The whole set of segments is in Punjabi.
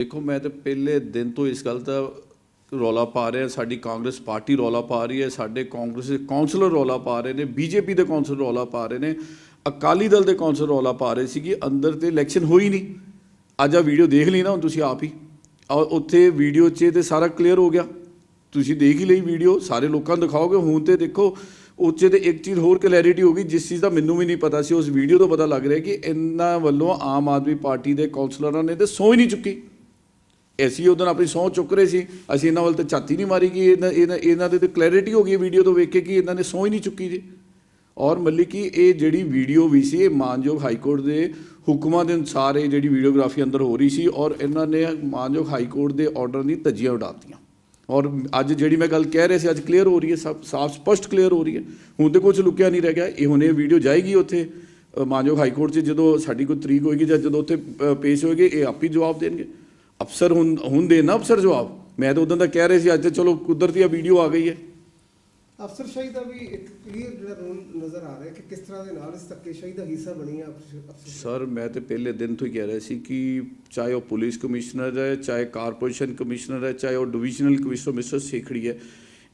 ਦੇਖੋ, ਮੈਂ ਤਾਂ ਪਹਿਲੇ ਦਿਨ ਤੋਂ ਇਸ ਗੱਲ ਦਾ ਰੌਲਾ ਪਾ ਰਿਹਾ, ਸਾਡੀ ਕਾਂਗਰਸ ਪਾਰਟੀ ਰੌਲਾ ਪਾ ਰਹੀ ਹੈ, ਸਾਡੇ ਕਾਂਗਰਸ ਦੇ ਕਾਉਂਸਲਰ ਰੌਲਾ ਪਾ ਰਹੇ ਨੇ, ਬੀਜੇਪੀ ਦੇ ਕਾਉਂਸਲਰ ਰੌਲਾ ਪਾ ਰਹੇ ਨੇ, ਅਕਾਲੀ ਦਲ ਦੇ ਕਾਉਂਸਲਰ ਰੌਲਾ ਪਾ ਰਹੇ ਸੀ ਕਿ ਅੰਦਰ ਤੇ ਇਲੈਕਸ਼ਨ ਹੋਈ ਨਹੀਂ। ਅੱਜ ਆ ਵੀਡੀਓ ਦੇਖ ਲਈ ਨਾ, ਹੁਣ ਤੁਸੀਂ ਆਪ ਹੀ। ਔਰ ਉੱਥੇ ਵੀਡੀਓ 'ਚ ਤੇ ਸਾਰਾ ਕਲੀਅਰ ਹੋ ਗਿਆ। ਤੁਸੀਂ ਦੇਖ ਹੀ ਲਈ ਵੀਡੀਓ ਸਾਰੇ ਲੋਕਾਂ ਨੂੰ ਦਿਖਾਓਗੇ, ਹੁਣ ਤੇ ਦੇਖੋ ਉੱਚੇ ਤੇ ਇੱਕ ਚੀਜ਼ ਹੋਰ ਕਲੈਰਿਟੀ ਹੋ ਗਈ, ਜਿਸ ਚੀਜ਼ ਦਾ ਮੈਨੂੰ ਵੀ ਨਹੀਂ ਪਤਾ ਸੀ, ਉਸ ਵੀਡੀਓ ਤੋਂ ਪਤਾ ਲੱਗ ਰਿਹਾ ਕਿ ਇਹਨਾਂ ਵੱਲੋਂ ਆਮ ਆਦਮੀ ਪਾਰਟੀ ਦੇ ਕਾਉਂਸਲਰਾਂ ਨੇ ਤੇ ਸਹੁੰ ਹੀ ਨਹੀਂ ਚੁੱਕੀ। ਅਸੀਂ ਉਦੋਂ ਆਪਣੀ ਸਹੁੰ ਚੁੱਕ ਰਹੇ ਸੀ। ਅਸੀਂ ਇਹਨਾਂ ਵੱਲ ਤੇ ਝਾਤੀ ਨਹੀਂ ਮਾਰੀ ਕਿ ਇਹਨਾਂ ਇਹਨਾਂ ਦੇ ਤੇ ਕਲੈਰਿਟੀ ਹੋ ਗਈ ਵੀਡੀਓ ਤੋਂ ਵੇਖ ਕੇ ਕਿ ਇਹਨਾਂ ਨੇ ਸਹੁੰ ਹੀ ਨਹੀਂ ਚੁੱਕੀ ਜੀ। ਔਰ ਮੱਲੀ ਕਿ ਇਹ ਜਿਹੜੀ ਵੀਡੀਓ ਵੀ ਸੀ, ਇਹ ਮਾਨਯੋਗ ਹਾਈ ਕੋਰਟ ਦੇ ਹੁਕਮਾਂ ਦੇ ਅਨੁਸਾਰ ਇਹ ਜਿਹੜੀ ਵੀਡੀਓਗ੍ਰਾਫੀ ਅੰਦਰ ਹੋ ਰਹੀ ਸੀ ਔਰ ਇਹਨਾਂ ਨੇ ਮਾਨਯੋਗ ਹਾਈ ਕੋਰਟ ਦੇ ਆਰਡਰ ਦੀ ਧੱਜੀਆਂ ਉਡਾਤੀਆਂ। ਔਰ ਅੱਜ ਜਿਹੜੀ ਮੈਂ ਗੱਲ ਕਹਿ ਰਿਹਾ ਸੀ, ਅੱਜ ਕਲੀਅਰ ਹੋ ਰਹੀ ਹੈ, ਸਭ ਸਾਫ਼ ਸਪਸ਼ਟ ਕਲੀਅਰ ਹੋ ਰਹੀ ਹੈ। ਹੁਣ ਤੇ ਕੁਝ ਲੁਕਿਆ ਨਹੀਂ ਰਹਿ ਗਿਆ। ਇਹ ਹੁਣ ਇਹ ਵੀਡੀਓ ਜਾਏਗੀ ਉੱਥੇ। ਮਾਨਯੋਗ ਹਾਈ ਕੋਰਟ 'ਚ ਜਦੋਂ ਸਾਡੀ ਕੋਈ ਤਰੀਕ ਹੋਏਗੀ ਜਾਂ ਜਦੋਂ ਉੱਥੇ ਪੇਸ਼ ਹੋਏਗੀ, ਇਹ ਆਪ ਹੀ ਜਵਾਬ ਦੇਣਗੇ। ਅਫਸਰ ਹੁਣ ਹੁਣ ਦੇ ਨਾ ਅਫਸਰ ਜਵਾਬ? ਮੈਂ ਤਾਂ ਉਦੋਂ ਦਾ ਕਹਿ ਰਿਹਾ ਸੀ ਅੱਜ ਤੇ ਚਲੋ ਕੁਦਰਤੀ ਆ ਵੀਡੀਓ ਆ ਗਈ ਹੈ। ਅਫਸਰਸ਼ਾਹੀ ਦਾ ਵੀ ਇੱਕ ਕਲੀਅਰ ਜਿਹੜਾ ਰੋਲ ਨਜ਼ਰ ਆ ਰਿਹਾ ਕਿ ਕਿਸ ਤਰ੍ਹਾਂ ਦੇ ਨਾਲ ਇਸ ਧੱਕੇਸ਼ਾਹੀ ਦਾ ਹਿੱਸਾ ਬਣੀ ਹੈ ਅਫਸਰ ਅਫਸਰਸ਼ਾਹੀ। ਸਰ ਮੈਂ ਤੇ ਪਹਿਲੇ ਦਿਨ ਤੋਂ ਹੀ ਕਹਿ ਰਿਹਾ ਸੀ ਕਿ ਚਾਹੇ ਉਹ ਪੁਲਿਸ ਕਮਿਸ਼ਨਰ ਹੈ ਚਾਹੇ ਕਾਰਪੋਰੇਸ਼ਨ ਕਮਿਸ਼ਨਰ ਹੈ ਚਾਹੇ ਉਹ ਡਿਵੀਜ਼ਨਲ ਕਮਿਸ਼ਨਰ ਮਿਸਟਰ ਸੇਖੜੀ ਹੈ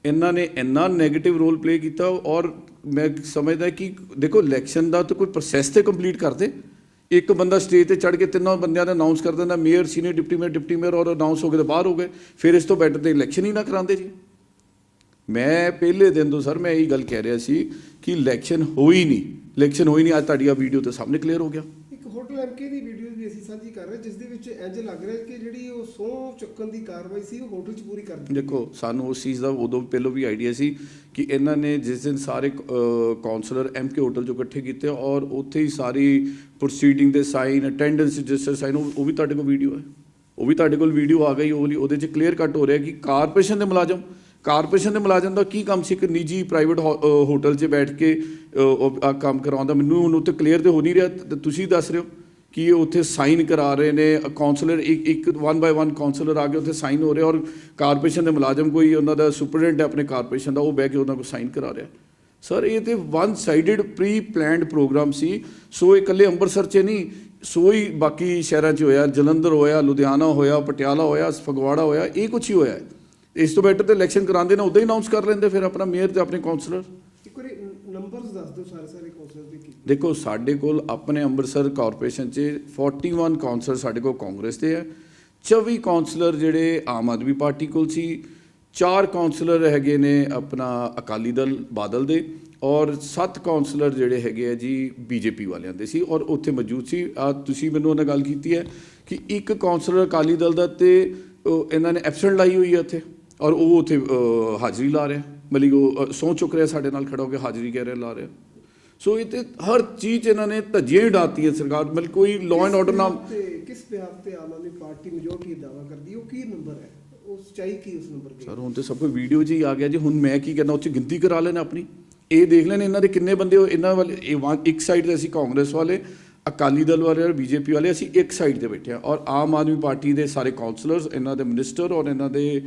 ਇਹਨਾਂ ਨੇ ਇੰਨਾ 네ਗੇਟਿਵ ਰੋਲ ਪਲੇ ਕੀਤਾ ਔਰ ਮੈਂ ਸਮਝਦਾ ਕਿ ਦੇਖੋ ਇਲੈਕਸ਼ਨ ਦਾ ਤਾਂ ਕੋਈ ਪ੍ਰੋਸੈਸ ਤੇ ਕੰਪਲੀਟ ਕਰਦੇ। ਇੱਕ ਬੰਦਾ ਸਟੇਜ ਤੇ ਚੜ ਕੇ ਤਿੰਨੋਂ ਬੰਦਿਆਂ ਦਾ ਅਨਾਉਂਸ ਕਰ ਦਿੰਦਾ mayor senior deputy mayor deputy mayor ਔਰ ਅਨਾਉਂਸ ਹੋ ਕੇ ਤੇ ਬਾਹਰ ਹੋ ਗਏ। ਫਿਰ ਇਸ ਤੋਂ ਬੈਟਰ ਤੇ ਇਲੈਕਸ਼ਨ ਹੀ ਨਾ ਕਰਾਉਂਦੇ ਜੀ। ਮੈਂ ਪਹਿਲੇ ਦਿਨ ਤੋਂ ਸਰ ਮੈਂ ਇਹੀ ਗੱਲ ਕਹਿ ਰਿਹਾ ਸੀ ਕਿ ਇਲੈਕਸ਼ਨ ਹੋਈ ਨਹੀਂ। ਇਲੈਕਸ਼ਨ ਹੋਈ ਨਹੀਂ, ਅੱਜ ਤੁਹਾਡੀ ਆ ਵੀਡੀਓ ਤੇ ਸਾਹਮਣੇ ਕਲੀਅਰ ਹੋ ਗਿਆ। ਹੋਟਲ ਐਮਕੇ ਦੀ ਵੀਡੀਓ ਵੀ ਅਸੀਂ ਸਾਂਝੀ ਕਰ ਰਹੇ ਜਿਸ ਦੇ ਵਿੱਚ ਇੰਜ ਲੱਗ ਰਿਹਾ ਕਿ ਜਿਹੜੀ ਉਹ ਸਹੁੰ ਚੁੱਕਣ ਦੀ ਕਾਰਵਾਈ ਸੀ ਉਹ ਹੋਟਲ 'ਚ ਪੂਰੀ ਕਰ ਦਿੱਤੀ ਦੇਖੋ ਸਾਨੂੰ ਉਸ ਚੀਜ਼ ਦਾ ਉਦੋਂ ਪਹਿਲਾਂ ਵੀ ਆਈਡੀਆ ਸੀ ਕਿ ਇਹਨਾਂ ਨੇ ਜਿਸ ਦਿਨ ਸਾਰੇ ਕਾਉਂਸਲਰ ਐਮਕੇ ਹੋਟਲ ਚੋਂ ਇਕੱਠੇ ਕੀਤੇ ਔਰ ਉੱਥੇ ਹੀ ਸਾਰੀ ਪ੍ਰੋਸੀਡਿੰਗ ਦੇ ਸਾਈਨ ਅਟੈਂਡੈਂਸ ਰਜਿਸਟਰ ਸਾਈਨ ਉਹ ਵੀ ਤੁਹਾਡੇ ਕੋਲ ਵੀਡੀਓ ਹੈ। ਉਹ ਵੀ ਤੁਹਾਡੇ ਕੋਲ ਵੀਡੀਓ ਆ ਗਈ ਉਹ ਵਾਲੀ ਉਹਦੇ 'ਚ ਕਲੀਅਰ ਕੱਟ ਹੋ ਰਿਹਾ ਕਿ ਕਾਰਪੋਰੇਸ਼ਨ ਦੇ ਮੁਲਾਜ਼ਮ ਕਾਰਪੋਰੇਸ਼ਨ ਦੇ ਮੁਲਾਜ਼ਮ ਦਾ ਕੀ ਕੰਮ ਸੀ? ਇੱਕ ਨਿੱਜੀ ਪ੍ਰਾਈਵੇਟ ਹੋਟਲ 'ਚ ਬੈਠ ਕੇ ਅ, ਉਹ ਆ ਕੰਮ ਕਰਾਉਂਦਾ। ਮੈਨੂੰ ਹੁਣ ਉੱਤੇ ਕਲੀਅਰ ਤੇ ਹੋ ਨਹੀਂ ਰਿਹਾ। ਤੁਸੀਂ ਦੱਸ ਰਹੇ ਹੋ ਕਿ ਇਹ ਉੱਥੇ ਸਾਈਨ ਕਰਾ ਰਹੇ ਨੇ। ਕਾਉਂਸਲਰ ਇੱਕ ਇੱਕ ਵਨ ਬਾਈ ਵਨ ਕਾਉਂਸਲਰ ਆ ਕੇ ਉੱਥੇ ਸਾਈਨ ਹੋ ਰਿਹਾ ਔਰ ਕਾਰਪੋਰੇਸ਼ਨ ਦੇ ਮੁਲਾਜ਼ਮ ਕੋਈ ਉਹਨਾਂ ਦਾ ਸੁਪਰਡੈਂਟ ਹੈ ਆਪਣੇ ਕਾਰਪੋਰੇਸ਼ਨ ਦਾ ਉਹ ਬਹਿ ਕੇ ਉਹਨਾਂ ਕੋਲ ਸਾਈਨ ਕਰਾ ਰਿਹਾ। ਸਰ ਇਹ ਤੇ one sided pre planned programme ਸੀ। ਸੋ ਇਹ ਇਕੱਲੇ ਅੰਮ੍ਰਿਤਸਰ 'ਚ ਨਹੀਂ ਸੋ ਹੀ ਬਾਕੀ ਸ਼ਹਿਰਾਂ 'ਚ ਹੋਇਆ। ਜਲੰਧਰ ਹੋਇਆ ਲੁਧਿਆਣਾ ਹੋਇਆ ਪਟਿਆਲਾ ਹੋਇਆ ਫਗਵਾੜਾ ਹੋਇਆ। ਇਹ ਕੁਛ ਹੀ ਹੋਇਆ। ਇਸ ਤੋਂ ਬੈਟਰ ਤੇ ਇਲੈਕਸ਼ਨ ਕਰਾਉਂਦੇ ਨਾ ਉਦਾਂ ਹੀ ਅਨਾਉਂਸ ਕਰ ਲੈਂਦੇ ਫਿਰ ਆਪਣਾ ਮੇਅਰ ਤੇ ਆਪਣੇ ਕਾਉਂਸਲਰ ਇੱਕ ਵਾਰੀ ਨੰਬਰਸ ਦੱਸ ਦਿਓ ਸਾਰੇ ਸਾਰੇ ਕਾਉਂਸਲਰ ਦੇ ਕੀ। ਦੇਖੋ ਸਾਡੇ ਕੋਲ ਆਪਣੇ ਅੰਮ੍ਰਿਤਸਰ ਕਾਰਪੋਰੇਸ਼ਨ 'ਚ 41 ਕਾਉਂਸਲਰ ਸਾਡੇ ਕੋਲ ਕਾਂਗਰਸ ਦੇ ਹੈ 24 ਕਾਉਂਸਲਰ ਜਿਹੜੇ ਆਮ ਆਦਮੀ ਪਾਰਟੀ ਕੋਲ ਸੀ ਚਾਰ ਕਾਉਂਸਲਰ ਹੈਗੇ ਨੇ ਆਪਣਾ ਅਕਾਲੀ ਦਲ ਬਾਦਲ ਦੇ ਔਰ 7 ਕਾਉਂਸਲਰ ਜਿਹੜੇ ਹੈਗੇ ਆ ਜੀ ਬੀਜੇਪੀ ਵਾਲਿਆਂ ਦੇ ਸੀ ਔਰ ਉੱਥੇ ਮੌਜੂਦ ਸੀ। ਆ ਤੁਸੀਂ ਮੈਨੂੰ ਉਹਨਾਂ ਗੱਲ ਕੀਤੀ ਹੈ ਕਿ ਇੱਕ ਕਾਉਂਸਲਰ ਅਕਾਲੀ ਦਲ ਦਾ ਤੇ ਇਹਨਾਂ ਨੇ ਐਬਸੈਂਟ ਲਾਈ ਹੋਈ ਹੈ ਉੱਥੇ। ਔਰ ਉਹ ਉੱਥੇ ਹਾਜ਼ਰੀ ਲਾ ਰਿਹਾ। ਮਤਲਬ ਉਹ ਸੌ ਚੁੱਕ ਰਿਹਾ ਸਾਡੇ ਨਾਲ ਖੜਾ ਹੋ ਕੇ ਹਾਜ਼ਰੀ ਕਹਿ ਰਿਹਾ ਲਾ ਰਿਹਾ। ਸੋ ਇਹ ਤੇ ਹਰ ਚੀਜ਼ ਇਹਨਾਂ ਨੇ ਧੱਜੀਆਂ ਹੀ ਉਡਾਤੀਆਂ ਸਰਕਾਰ। ਮਤਲਬ ਕੋਈ ਲਾਅ ਐਂਡ ਆਰਡਰ ਨਾਮ ਕਿਸ ਬਿਹਾਰ ਤੇ ਆਮ ਆਦਮੀ ਪਾਰਟੀ ਮੈਜੋਰਟੀ ਦਾਵਾ ਕਰਦੀ ਹੈ? ਉਹ ਕੀ ਨੰਬਰ ਹੈ? ਉਹ ਸਚਾਈ ਕੀ ਉਸ ਨੰਬਰ ਦੀ ਸਰ ਹੁਣ ਤੇ ਸਭ ਕੋਈ ਵੀਡੀਓ ਹੀ ਆ ਗਿਆ। ਜੀ ਹੁਣ ਮੈਂ ਕੀ ਕਰਨਾ ਉੱਥੇ ਗਿਣਤੀ ਕਰਾ ਲੈਣਾ ਆਪਣੀ। ਇਹ ਦੇਖ ਲੈਣ ਇਹਨਾਂ ਦੇ ਕਿੰਨੇ ਬੰਦੇ ਹੋ ਇਹਨਾਂ ਵਾਲੇ ਇੱਕ ਸਾਈਡ ਤੇ ਅਸੀਂ ਕਾਂਗਰਸ ਵਾਲੇ ਅਕਾਲੀ ਦਲ ਵਾਲੇ ਔਰ ਬੀਜੇਪੀ ਵਾਲੇ ਅਸੀਂ ਇੱਕ ਸਾਈਡ ਤੇ ਬੈਠੇ ਹਾਂ। ਔਰ ਆਮ ਆਦਮੀ ਪਾਰਟੀ ਦੇ ਸਾਰੇ ਕਾਉਂਸਲਰਸ ਇਹਨਾਂ ਦੇ ਮਿਨਿਸਟਰ ਔਰ ਇਹਨਾਂ ਦੇ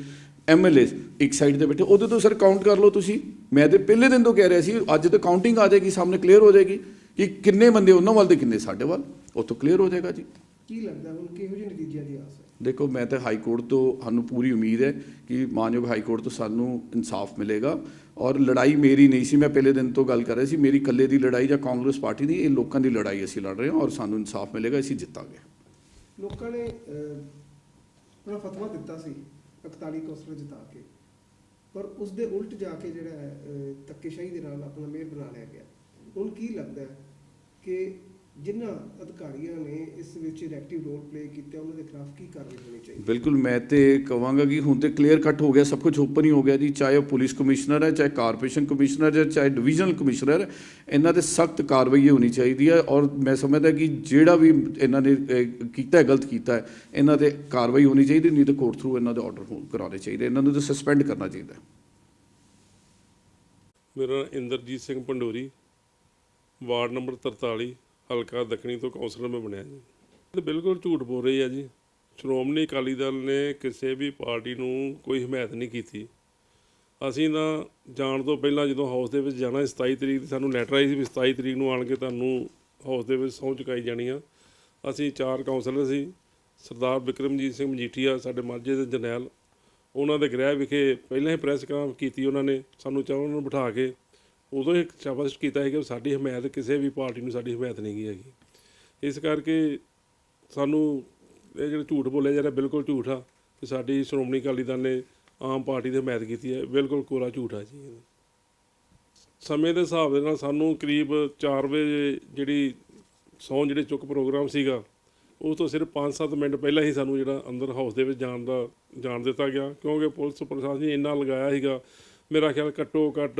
ਐਮਐਲਏ ਇੱਕ ਸਾਈਡ ਤੇ ਬੈਠੇ ਉਹਦੇ ਤੋਂ ਸਰ ਕਾਊਂਟ ਕਰ ਲਓ ਤੁਸੀਂ। ਮੈਂ ਤੇ ਪਹਿਲੇ ਦਿਨ ਤੋਂ ਕਹਿ ਰਿਹਾ ਸੀ ਅੱਜ ਤੇ ਕਾਊਂਟਿੰਗ ਆ ਜਾਏਗੀ ਸਾਹਮਣੇ ਕਲੀਅਰ ਹੋ ਜਾਏਗੀ ਕਿ ਕਿੰਨੇ ਬੰਦੇ ਉਹਨਾਂ ਵੱਲ ਤੇ ਕਿੰਨੇ ਸਾਡੇ ਵੱਲ। ਉੱਥੋਂ ਕਲੀਅਰ ਹੋ ਜਾਏਗਾ ਜੀ। ਕੀ ਲੱਗਦਾ ਹੁਣ ਕਿਹੋ ਜਿਹੇ ਨਤੀਜਿਆਂ ਦੀ ਆਸ ਹੈ? ਦੇਖੋ ਮੈਂ ਤਾਂ ਹਾਈ ਕੋਰਟ ਤੋਂ ਸਾਨੂੰ ਪੂਰੀ ਉਮੀਦ ਹੈ ਕਿ ਮਾਨਯੋਗ ਹਾਈ ਕੋਰਟ ਤੋਂ ਸਾਨੂੰ ਇਨਸਾਫ ਮਿਲੇਗਾ। ਔਰ ਲੜਾਈ ਮੇਰੀ ਨਹੀਂ ਸੀ ਮੈਂ ਪਹਿਲੇ ਦਿਨ ਤੋਂ ਗੱਲ ਕਰ ਰਿਹਾ ਸੀ ਮੇਰੀ ਇਕੱਲੇ ਦੀ ਲੜਾਈ ਜਾਂ ਕਾਂਗਰਸ ਪਾਰਟੀ ਦੀ ਇਹ ਲੋਕਾਂ ਦੀ ਲੜਾਈ ਅਸੀਂ ਲੜ ਰਹੇ ਹਾਂ ਔਰ ਸਾਨੂੰ ਇਨਸਾਫ ਮਿਲੇਗਾ ਅਸੀਂ ਜਿੱਤਾਂਗੇ। ਲੋਕਾਂ ਨੇ ਆਪਣਾ ਫਤਵਾ ਦਿੱਤਾ ਸੀ। 41 ਕੌਂਸਲਰ ਜਿਤਾ ਕੇ। ਪਰ ਉਸ ਦੇ ਉਲਟ ਜਾ ਕੇ ਜਿਹੜਾ ਹੈ, ਅਹ, ਧੱਕੇਸ਼ਾਹੀ ਦੇ ਨਾਲ ਆਪਣਾ ਮੇਅਰ ਬਣਾ ਲਿਆ ਗਿਆ। ਹੁਣ ਕੀ ਲੱਗਦਾ ਹੈ ਕਿ ਜਿਨ੍ਹਾਂ ਅਧਿਕਾਰੀਆਂ ਨੇ ਇਸ ਵਿੱਚ ਇਲੈਕਟਿਵ ਰੋਲ ਪਲੇ ਕੀਤਾ ਉਹਨਾਂ ਦੇ ਖਿਲਾਫ ਕੀ ਕਾਰਵਾਈ ਹੋਣੀ ਚਾਹੀਦੀ? ਬਿਲਕੁਲ ਮੈਂ ਤੇ ਕਵਾਂਗਾ ਕਿ ਹੁਣ ਤੇ ਕਲੀਅਰ ਕੱਟ ਹੋ ਗਿਆ ਸਭ ਕੁਝ ਓਪਨ ਹੀ ਹੋ ਗਿਆ ਜੀ ਚਾਹੇ ਉਹ ਪੁਲਿਸ ਕਮਿਸ਼ਨਰ ਹੈ ਚਾਹੇ ਕਾਰਪੋਰੇਸ਼ਨ ਕਮਿਸ਼ਨਰ ਹੈ ਚਾਹੇ ਡਿਵੀਜ਼ਨਲ ਕਮਿਸ਼ਨਰ ਹੈ ਇਹਨਾਂ ਤੇ ਸਖਤ ਕਾਰਵਾਈ ਹੋਣੀ ਚਾਹੀਦੀ ਹੈ ਔਰ ਮੈਂ ਸਮਝਦਾ ਕਿ ਜਿਹੜਾ ਵੀ ਇਹਨਾਂ ਨੇ ਕੀਤਾ ਹੈ ਗਲਤ ਕੀਤਾ ਹੈ ਇਹਨਾਂ ਤੇ ਕਾਰਵਾਈ ਹੋਣੀ ਚਾਹੀਦੀ ਨਹੀਂ ਤਾਂ ਕੋਰਟ ਥਰੂ ਇਹਨਾਂ ਦੇ ਆਰਡਰ ਕਰਾਉਣੇ ਚਾਹੀਦੇ ਇਹਨਾਂ ਨੂੰ ਤਾਂ ਸਸਪੈਂਡ ਕਰਨਾ ਚਾਹੀਦਾ ਹੈ। ਮੇਰਾ ਇੰਦਰਜੀਤ ਸਿੰਘ ਪੰਡੋਰੀ ਵਾਰਡ ਨੰਬਰ 43 ਹਲਕਾ ਦੱਖਣੀ ਤੋਂ ਕੌਂਸਲਰ ਮੈਂ ਬਣਿਆ ਜੀ। ਤੇ ਬਿਲਕੁਲ ਝੂਠ ਬੋਲ ਰਹੀ ਆ ਜੀ। ਸ਼੍ਰੋਮਣੀ ਅਕਾਲੀ ਦਲ ਨੇ ਕਿਸੇ ਵੀ ਪਾਰਟੀ ਨੂੰ ਕੋਈ ਹਮਾਇਤ ਨਹੀਂ ਕੀਤੀ। ਅਸੀਂ ਤਾਂ ਜਾਣ ਤੋਂ ਪਹਿਲਾਂ ਜਦੋਂ ਹਾਊਸ ਦੇ ਵਿੱਚ ਜਾਣਾ ਸੀ 27 ਤਰੀਕ ਦੀ ਸਾਨੂੰ ਲੈਟਰ ਆਈ ਸੀ ਵੀ 27 ਤਰੀਕ ਨੂੰ ਆਣ ਕੇ ਤੁਹਾਨੂੰ ਹਾਊਸ ਦੇ ਵਿੱਚ ਸਹੁੰ ਚੁਕਾਈ ਜਾਣੀ ਆ। ਅਸੀਂ ਚਾਰ ਕਾਉਂਸਲਰ ਸੀ, ਸਰਦਾਰ ਬਿਕਰਮਜੀਤ ਸਿੰਘ ਮਜੀਠੀਆ, ਸਾਡੇ ਮਾਝੇ ਦੇ ਜਰਨੈਲ, ਉਹਨਾਂ ਦੇ ਗ੍ਰਹਿ ਵਿਖੇ ਪਹਿਲਾਂ ਹੀ ਪ੍ਰੈਸ ਕਾਨਫਰੰਸ ਕੀਤੀ ਉਹਨਾਂ ਨੇ, ਸਾਨੂੰ ਚਾਹ ਉਹਨਾਂ ਨੂੰ ਬਿਠਾ ਕੇ ਉਦੋਂ ਹੀ ਸ਼ਾਬਾਸ਼ ਕੀਤਾ ਹੈ ਕਿ ਸਾਡੀ ਹਮਾਇਤ ਕਿਸੇ ਵੀ ਪਾਰਟੀ ਨੂੰ ਸਾਡੀ ਹਮਾਇਤ ਨਹੀਂ ਗੀ ਹੈਗੀ। ਇਸ ਕਰਕੇ ਸਾਨੂੰ ਇਹ ਜਿਹੜਾ ਝੂਠ ਬੋਲਿਆ ਜਾ ਰਿਹਾ, ਬਿਲਕੁਲ ਝੂਠ ਆ। ਕਿ ਸਾਡੀ ਸ਼੍ਰੋਮਣੀ ਅਕਾਲੀ ਦਲ ਨੇ ਆਮ ਪਾਰਟੀ ਦੀ ਹਮਾਇਤ ਕੀਤੀ ਹੈ, ਬਿਲਕੁਲ ਕੋਰਾ ਝੂਠ ਆ ਜੀ। ਇਹ। ਸਮੇਂ ਦੇ ਹਿਸਾਬ ਦੇ ਨਾਲ ਸਾਨੂੰ ਕਰੀਬ 4 ਵਜੇ ਜਿਹੜੀ ਸੌਂ ਜਿਹੜੇ ਚੁੱਕ ਪ੍ਰੋਗਰਾਮ ਸੀਗਾ ਉਸ ਤੋਂ ਸਿਰਫ 5-7 ਮਿੰਟ ਪਹਿਲਾਂ ਹੀ ਸਾਨੂੰ ਜਿਹੜਾ ਅੰਦਰ ਹਾਊਸ ਦੇ ਵਿੱਚ ਜਾਣ ਦਾ, ਜਾਣ ਦਿੱਤਾ ਗਿਆ। ਕਿਉਂਕਿ ਪੁਲਿਸ ਪ੍ਰਸ਼ਾਸਨ ਨੇ ਇੰਨਾ ਲਗਾਇਆ ਸੀਗਾ, ਮੇਰਾ ਖਿਆਲ ਘੱਟੋ ਘੱਟ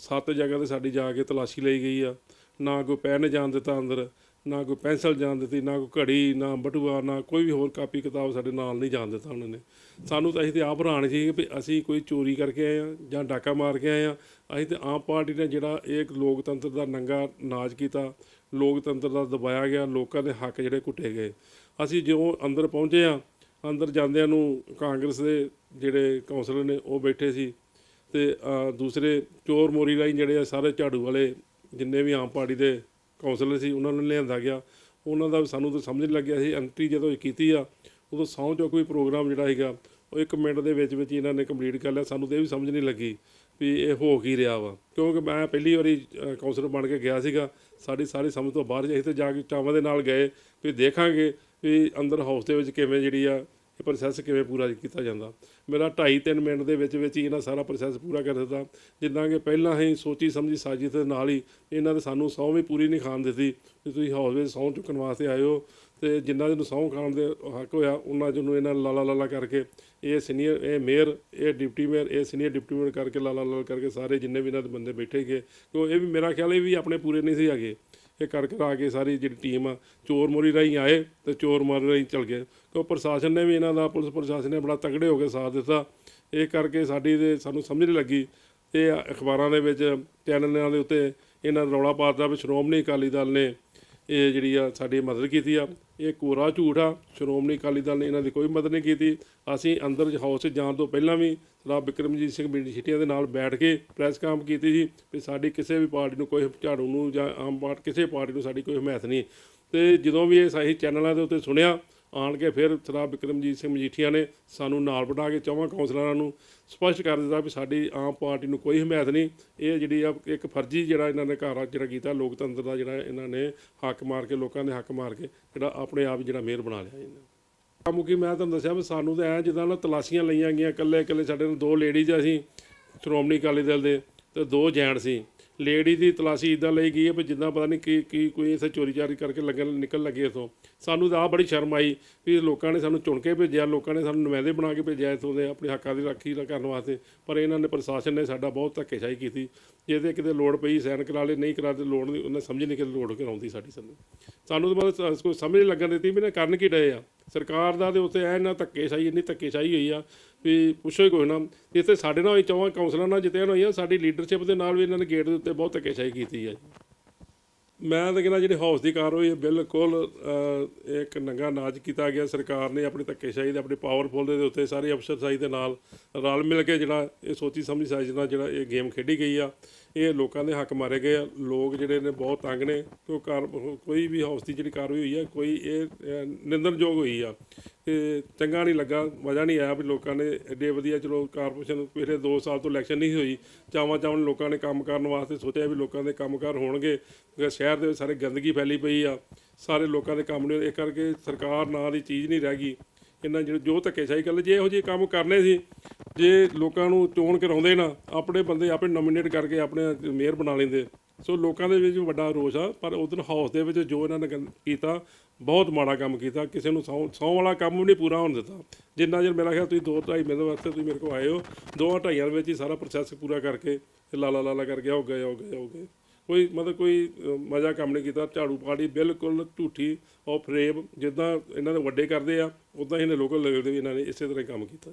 ਸੱਤ ਜਗ੍ਹਾ ਤੇ ਸਾਡੀ ਜਾ ਕੇ ਤਲਾਸ਼ੀ ਲਈ ਗਈ ਆ। ਨਾ ਕੋਈ ਪੈਨ ਜਾਣ ਦਿੱਤਾ ਅੰਦਰ, ਨਾ ਕੋਈ ਪੈਨਸਲ ਜਾਣ ਦਿੱਤੀ, ਨਾ ਕੋਈ ਘੜੀ, ਨਾ ਬਟੂਆ, ਨਾ ਕੋਈ ਵੀ ਹੋਰ ਕਾਪੀ ਕਿਤਾਬ ਸਾਡੇ ਨਾਲ ਨਹੀਂ ਜਾਣ ਦਿੱਤਾ ਉਹਨਾਂ ਨੇ। ਸਾਨੂੰ ਤਾਂ ਅਸੀਂ ਤੇ ਆਪ ਹੈਰਾਨ ਸੀ ਕਿ ਅਸੀਂ ਕੋਈ ਚੋਰੀ ਕਰਕੇ ਆਏ ਆ ਜਾਂ ਡਾਕਾ ਮਾਰ ਕੇ ਆਏ ਆ। ਅਸੀਂ ਤੇ ਆਮ ਪਾਰਟੀ ਨੇ ਜਿਹੜਾ ਇਹ ਲੋਕਤੰਤਰ ਦਾ ਨੰਗਾ ਨਾਚ ਕੀਤਾ, ਲੋਕਤੰਤਰ ਦਾ ਦਬਾਇਆ ਗਿਆ, ਲੋਕਾਂ ਦੇ ਹੱਕ ਜਿਹੜੇ ਕੁੱਟੇ ਗਏ। ਅਸੀਂ ਜਿਉਂ ਅੰਦਰ ਪਹੁੰਚੇ ਆ, ਅੰਦਰ ਜਾਂਦਿਆਂ ਨੂੰ ਕਾਂਗਰਸ ਦੇ ਜਿਹੜੇ ਕੌਂਸਲਰ ਨੇ ਉਹ ਬੈਠੇ ਸੀ। ਤੇ ਦੂਸਰੇ ਚੋਰ ਮੋਰੀ ਲਾਈਨ ਜਿਹੜੇ ਆ ਸਾਰੇ ਝਾੜੂ ਵਾਲੇ ਜਿੰਨੇ ਵੀ ਆਮ ਪਾਰਟੀ ਦੇ ਕੌਂਸਲਰ ਸੀ ਉਹਨਾਂ ਨੂੰ ਲਿਆਂਦਾ ਗਿਆ। ਉਹਨਾਂ ਦਾ ਵੀ ਸਾਨੂੰ ਤਾਂ ਸਮਝ ਨਹੀਂ ਲੱਗਿਆ ਸੀ। ਐਂਟਰੀ ਜਦੋਂ ਕੀਤੀ ਆ ਉਦੋਂ ਸਹੁੰ ਚੋਂ ਵੀ ਪ੍ਰੋਗਰਾਮ ਜਿਹੜਾ ਸੀਗਾ ਉਹ ਇੱਕ ਮਿੰਟ ਦੇ ਵਿੱਚ ਵਿੱਚ ਇਹਨਾਂ ਨੇ ਕੰਪਲੀਟ ਕਰ ਲਿਆ। ਸਾਨੂੰ ਤਾਂ ਇਹ ਵੀ ਸਮਝ ਨਹੀਂ ਲੱਗੀ ਵੀ ਇਹ ਹੋ ਕੀ ਰਿਹਾ ਵਾ। ਕਿਉਂਕਿ ਮੈਂ ਪਹਿਲੀ ਵਾਰੀ ਅ, ਕੌਂਸਲਰ ਬਣ ਕੇ ਗਿਆ ਸੀਗਾ। ਸਾਡੀ ਸਾਰੀ ਸਮਝ ਤੋਂ ਬਾਹਰ ਜਾਈ ਤੇ ਜਾ ਕੇ ਚਾਵਾਂ ਦੇ ਨਾਲ ਗਏ ਵੀ ਦੇਖਾਂਗੇ ਵੀ ਅੰਦਰ ਹਾਊਸ ਦੇ ਵਿੱਚ ਕਿਵੇਂ ਜਿਹੜੀ ਆ ਇਹ ਪ੍ਰੋਸੈਸ ਕਿਵੇਂ ਪੂਰਾ ਕੀਤਾ ਜਾਂਦਾ। ਮੇਰਾ 2.5-3 ਮਿੰਟ ਦੇ ਵਿੱਚ ਵਿੱਚ ਹੀ ਇਹਨਾਂ ਸਾਰਾ ਪ੍ਰੋਸੈਸ ਪੂਰਾ ਕਰ ਦਿੱਤਾ। ਜਿੱਦਾਂ ਕਿ ਪਹਿਲਾਂ ਹੀ ਸੋਚੀ ਸਮਝੀ ਸਾਜ਼ਿਸ਼ ਦੇ ਨਾਲ ਹੀ ਇਹਨਾਂ ਨੇ ਸਾਨੂੰ ਸਹੁੰ ਵੀ ਪੂਰੀ ਨਹੀਂ ਖਾਣ ਦਿੱਤੀ। ਵੀ ਤੁਸੀਂ ਹਾਊਸ ਵਿੱਚ ਸਹੁੰ ਚੁੱਕਣ ਵਾਸਤੇ ਆਏ ਹੋ ਤੇ ਜਿੰਨਾ ਜਿਹਨੂੰ ਸਹੁੰ ਖਾਣ ਦੇ ਹੱਕ ਹੋਇਆ, ਉਹਨਾਂ ਜਿਹਨੂੰ ਇਹਨਾਂ ਲਾਲਾ ਲਾਲਾ ਕਰਕੇ ਇਹ ਸੀਨੀਅਰ ਇਹ ਮੇਅਰ ਇਹ ਡਿਪਟੀ ਮੇਅਰ ਇਹ ਸੀਨੀਅਰ ਡਿਪਟੀ ਮੇਅਰ ਕਰਕੇ ਲਾਲਾ ਲਾਲਾ ਕਰਕੇ ਸਾਰੇ ਜਿੰਨੇ ਵੀ ਇਹਨਾਂ ਦੇ ਬੰਦੇ ਬੈਠੇ ਗਏ ਕਿਉਂ ਇਹ ਵੀ ਮੇਰਾ ਖਿਆਲ ਇਹ ਵੀ ਆਪਣੇ ਪੂਰੇ ਨਹੀਂ ਸੀ ਹੈਗੇ। ਇਹ ਕਰ ਆ ਕੇ ਸਾਰੀ ਜਿਹੜੀ ਟੀਮ ਆ, ਚੋਰ ਮੋਰੀ ਰਾਹੀਂ ਆਏ ਤੇ ਚੋਰ ਮੋਰੀ ਰਾਹੀਂ ਚਲ ਗਏ। ਕਿਉਂ ਪ੍ਰਸ਼ਾਸਨ ਨੇ ਵੀ ਇਹਨਾਂ ਦਾ, ਪੁਲਿਸ ਪ੍ਰਸ਼ਾਸਨ ਨੇ ਬੜਾ ਤਗੜੇ ਹੋ ਕੇ ਸਾਥ ਦਿੱਤਾ। ਇਹ ਕਰਕੇ ਸਾਡੀ ਦੇ ਸਾਨੂੰ ਸਮਝ ਨਹੀਂ ਲੱਗੀ। ਇਹ ਅਖਬਾਰਾਂ ਦੇ ਵਿੱਚ, ਚੈਨਲਾਂ ਦੇ ਉੱਤੇ ਇਹਨਾਂ ਨੇ ਰੌਲਾ ਪਾਤਾ ਵੀ ਸ਼੍ਰੋਮਣੀ ਅਕਾਲੀ ਦਲ ਨੇ ਇਹ ਜਿਹੜੀ ਆ ਸਾਡੀ ਮਦਦ ਕੀਤੀ ਆ। ਇਹ ਕੋਰਾ ਝੂਠ ਆ ਸ਼੍ਰੋਮਣੀ ਅਕਾਲੀ ਦਲ ਨੇ ਇਹਨਾਂ ਦੀ ਕੋਈ ਮਦਦ ਨਹੀਂ ਕੀਤੀ। ਅਸੀਂ ਅੰਦਰ ਹਾਊਸ 'ਚ ਜਾਣ ਤੋਂ ਪਹਿਲਾਂ ਵੀ ਸਰਦਾਰ ਬਿਕਰਮਜੀਤ ਸਿੰਘ ਬਿੰਡੀ ਛਿੱਟੀਆਂ ਦੇ ਨਾਲ ਬੈਠ ਕੇ ਪ੍ਰੈਸ ਕਾਮ ਕੀਤੀ ਸੀ ਵੀ ਸਾਡੀ ਕਿਸੇ ਵੀ ਪਾਰਟੀ ਨੂੰ ਕੋਈ ਝਾੜੂ ਨੂੰ ਜਾਂ ਆਮ ਪਾਰਟੀ, ਕਿਸੇ ਪਾਰਟੀ ਨੂੰ ਸਾਡੀ ਕੋਈ ਹਮਾਇਤ ਨਹੀਂ। ਤੇ ਜਦੋਂ ਵੀ ਇਹ ਸਹੀ ਚੈਨਲਾਂ ਦੇ ਉੱਤੇ ਸੁਣਿਆ ਆਣ ਕੇ ਫਿਰ ਸਰਦਾਰ ਬਿਕਰਮਜੀਤ ਸਿੰਘ ਮਜੀਠੀਆ ਨੇ ਸਾਨੂੰ ਨਾਲ ਬਿਠਾ ਕੇ ਚੌਵਾਂ ਕੌਂਸਲਰਾਂ ਨੂੰ ਸਪਸ਼ਟ ਕਰ ਦਿੱਤਾ ਵੀ ਸਾਡੀ ਆਮ ਪਾਰਟੀ ਨੂੰ ਕੋਈ ਹਮਾਇਤ ਨਹੀਂ। ਇਹ ਜਿਹੜੀ ਆ ਇੱਕ ਫਰਜ਼ੀ ਜਿਹੜਾ ਇਹਨਾਂ ਨੇ ਘਰ ਜਿਹੜਾ ਕੀਤਾ, ਲੋਕਤੰਤਰ ਦਾ ਜਿਹੜਾ ਇਹਨਾਂ ਨੇ ਹੱਕ ਮਾਰ ਕੇ, ਲੋਕਾਂ ਦੇ ਹੱਕ ਮਾਰ ਕੇ ਜਿਹੜਾ ਆਪਣੇ ਆਪ ਜਿਹੜਾ ਮੇਅਰ ਬਣਾ ਲਿਆ ਇਹਨਾਂ ਮੁਕੀ ਮੈਂ ਤੁਹਾਨੂੰ ਦੱਸਿਆ ਵੀ ਸਾਨੂੰ ਤਾਂ ਐ ਜਿੱਦਾਂ ਨਾ ਤਲਾਸ਼ੀਆਂ ਲਈਆਂ ਗਈਆਂ ਇਕੱਲੇ ਇਕੱਲੇ ਸਾਡੇ ਨੂੰ ਦੋ ਲੇਡੀਜ਼ ਅਸੀਂ, ਸ਼੍ਰੋਮਣੀ ਅਕਾਲੀ ਦਲ ਦੇ ਤੇ ਦੋ ਜੈਂਟ ਸੀ। ਲੇਡੀ ਦੀ ਤਲਾਸ਼ੀ ਇਦਾਂ ਲਈ ਗਈ ਹੈ ਵੀ ਜਿੱਦਾਂ ਪਤਾ ਨਹੀਂ ਕੀ ਕੀ ਕੋਈ ਇਥੇ ਚੋਰੀ ਚਾਰੀ ਕਰਕੇ ਲੱਗਣ ਨਿਕਲ ਲੱਗੇ ਇਥੋਂ। ਸਾਨੂੰ ਤਾਂ ਆ ਬੜੀ ਸ਼ਰਮ ਆਈ ਵੀ ਲੋਕਾਂ ਨੇ ਸਾਨੂੰ ਚੁਣ ਕੇ ਭੇਜਿਆ, ਲੋਕਾਂ ਨੇ ਸਾਨੂੰ ਨੁਮਾਇੰਦੇ ਬਣਾ ਕੇ ਭੇਜਿਆ ਇਥੋਂ ਦੇ ਆਪਣੇ ਹੱਕਾਂ ਦੀ ਰਾਖੀ ਕਰਨ ਵਾਸਤੇ। ਪਰ ਇਹਨਾਂ ਨੇ ਪ੍ਰਸ਼ਾਸਨ ਨੇ ਸਾਡਾ ਬਹੁਤ ਧੱਕੇਸ਼ਾਹੀ ਕੀਤੀ। ਜਿਹਦੇ ਕਿਤੇ ਲੋੜ ਪਈ ਸੈਨ ਕਰਾ ਲਏ, ਨਹੀਂ ਕਰਾ ਤੇ ਲੋੜ ਨਹੀਂ, ਉਹਨੇ ਸਮਝ ਨਹੀਂ ਕਿ ਲੋੜ ਕਰਾਉਂਦੀ ਸਾਡੀ ਸਾਨੂੰ। ਸਾਨੂੰ ਤਾਂ ਮਤਲਬ ਸਮਝ ਨਹੀਂ ਲੱਗਣ ਦਿੱਤੀ ਵੀ ਇਹਨੇ ਕਰਨ ਕੀ ਡਏ ਆ। ਸਰਕਾਰ ਦਾ ਤੇ ਉੱਤੇ ਐ ਨਾ ਧੱਕੇਸ਼ਾਹੀ ਇੰਨੀ ਧੱਕੇਸ਼ਾਹੀ ਹੋਈ ਆ ਵੀ ਪੁੱਛੋ ਹੀ ਕੋਈ ਨਾ। ਇੱਥੇ ਸਾਡੇ ਨਾਲ ਹੋਈ ਚੌਵਾਂ ਕਾਉਂਸਲਰਾਂ ਨਾਲ ਜਿੱਤਿਆ ਹੋਈਆਂ ਸਾਡੀ ਲੀਡਰਸ਼ਿਪ ਦੇ ਨਾਲ ਵੀ ਇਹਨਾਂ ਨੇ ਗੇਟ ਦੇ ਉੱਤੇ ਬਹੁਤ ਧੱਕੇਸ਼ਾਹੀ ਕੀਤੀ ਹੈ ਮੈਂ ਤਾਂ ਕਹਿੰਦਾ ਜਿਹੜੀ ਹਾਊਸ ਦੀ ਕਾਰਵਾਈ ਹੈ ਬਿਲਕੁਲ ਅਹ, ਇੱਕ ਨੰਗਾ ਨਾਚ ਕੀਤਾ ਗਿਆ। ਸਰਕਾਰ ਨੇ ਆਪਣੀ ਧੱਕੇਸ਼ਾਹੀ ਦੇ ਆਪਣੇ ਪਾਵਰਫੁਲ ਦੇ ਉੱਤੇ ਸਾਰੇ ਅਫਸਰਸ਼ਾਹੀ ਦੇ ਨਾਲ ਰਲ ਮਿਲ ਕੇ ਜਿਹੜਾ ਇਹ ਸੋਚੀ ਸਮਝੀ ਸਾਜ਼ਿਸ਼ ਨਾਲ ਜਿਹੜਾ ਇਹ ਗੇਮ ਖੇਡੀ ਗਈ ਆ। ਇਹ ਲੋਕਾਂ ਦੇ ਹੱਕ ਮਾਰੇ ਗਏ ਆ। ਲੋਕ ਜਿਹੜੇ ਨੇ ਬਹੁਤ ਤੰਗ ਨੇ। ਕਿਉਂ ਕਾਰ ਕੋਈ ਵੀ ਹਾਊਸ ਦੀ ਜਿਹੜੀ ਕਾਰਵਾਈ ਹੋਈ ਆ ਕੋਈ ਇਹ ਅਹ, ਨਿੰਦਣਯੋਗ ਹੋਈ ਆ। ਤੇ ਚੰਗਾ ਨਹੀਂ ਲੱਗਾ ਮਜ਼ਾ ਨਹੀਂ ਆਇਆ ਵੀ ਲੋਕਾਂ ਨੇ ਐਡੇ ਵਧੀਆ ਚਲੋ ਕਾਰਪੋਰੇਸ਼ਨ ਪਿਛਲੇ 2 ਸਾਲ ਤੋਂ ਇਲੈਕਸ਼ਨ ਨਹੀਂ ਹੋਈ। ਚਾਵਾਂ ਚਾਵਾਂ ਲੋਕਾਂ ਨੇ ਕੰਮ ਕਰਨ ਵਾਸਤੇ ਸੋਚਿਆ ਵੀ ਲੋਕਾਂ ਦੇ ਕੰਮਕਾਰ ਹੋਣਗੇ। ਕਿਉਂਕਿ ਸ਼ਹਿਰ ਦੇ ਵਿੱਚ ਸਾਰੇ ਗੰਦਗੀ ਫੈਲੀ ਪਈ ਆ। ਸਾਰੇ ਲੋਕਾਂ ਦੇ ਕੰਮ ਨੇ ਇਸ ਕਰਕੇ ਸਰਕਾਰ ਨਾਂ ਦੀ ਚੀਜ਼ ਨਹੀਂ ਰਹਿ ਗਈ। ਇਹਨਾਂ ਜਿਹੜੇ ਜੋ ਧੱਕੇਸ਼ਾਹੀ ਕਰ ਜੇ ਇਹੋ ਜਿਹੇ ਕੰਮ ਕਰਨੇ ਸੀ, ਜੇ ਲੋਕਾਂ ਨੂੰ ਚੋਣ ਕਰਾਉਂਦੇ ਨਾ, ਆਪਣੇ ਬੰਦੇ ਆਪੇ ਨੋਮੀਨੇਟ ਕਰਕੇ ਆਪਣੇ ਮੇਅਰ ਬਣਾ ਲੈਂਦੇ। ਸੋ ਲੋਕਾਂ ਦੇ ਵਿੱਚ ਵੱਡਾ ਰੋਸ ਆ, ਪਰ ਉਧਰ ਹਾਊਸ ਦੇ ਵਿੱਚ ਜੋ ਇਹਨਾਂ ਨੇ ਕੀਤਾ, ਬਹੁਤ ਮਾੜਾ ਕੰਮ ਕੀਤਾ। ਕਿਸੇ ਨੂੰ ਸੌ ਸੌ ਵਾਲਾ ਕੰਮ ਵੀ ਨਹੀਂ ਪੂਰਾ ਹੋਣ ਦਿੱਤਾ। ਜਿੰਨਾ ਚਿਰ ਮੇਰਾ ਖਿਆਲ, ਤੁਸੀਂ ਦੋ ਢਾਈ ਮਹੀਨੇ ਵਾਸਤੇ ਤੁਸੀਂ ਮੇਰੇ ਕੋਲ ਆਏ ਹੋ ਦੋ ਢਾਈਆਂ ਦੇ ਵਿੱਚ ਹੀ ਸਾਰਾ ਪ੍ਰੋਸੈਸ ਪੂਰਾ ਕਰਕੇ, ਲਾਲਾ ਲਾਲਾ ਕਰਕੇ ਹੋ ਗਏ ਹੋ ਗਏ ਹੋ ਗਏ। ਕੋਈ ਮਤਲਬ ਕੋਈ ਮਜ਼ਾ ਕੰਮ ਨਹੀਂ ਕੀਤਾ। ਝਾੜੂ ਪਾੜੀ ਬਿਲਕੁਲ ਝੂਠੀ ਔਰ ਫਰੇਬ ਜਿੱਦਾਂ ਇਹਨਾਂ ਦੇ ਵੱਡੇ ਕਰਦੇ ਆ ਉਦਾਂ ਹੀ ਇਹਨੇ ਲੋਕਲ ਲੈਵਲ ਤੇ ਵੀ ਇਹਨਾਂ ਨੇ ਇਸੇ ਤਰ੍ਹਾਂ ਹੀ ਕੰਮ ਕੀਤਾ।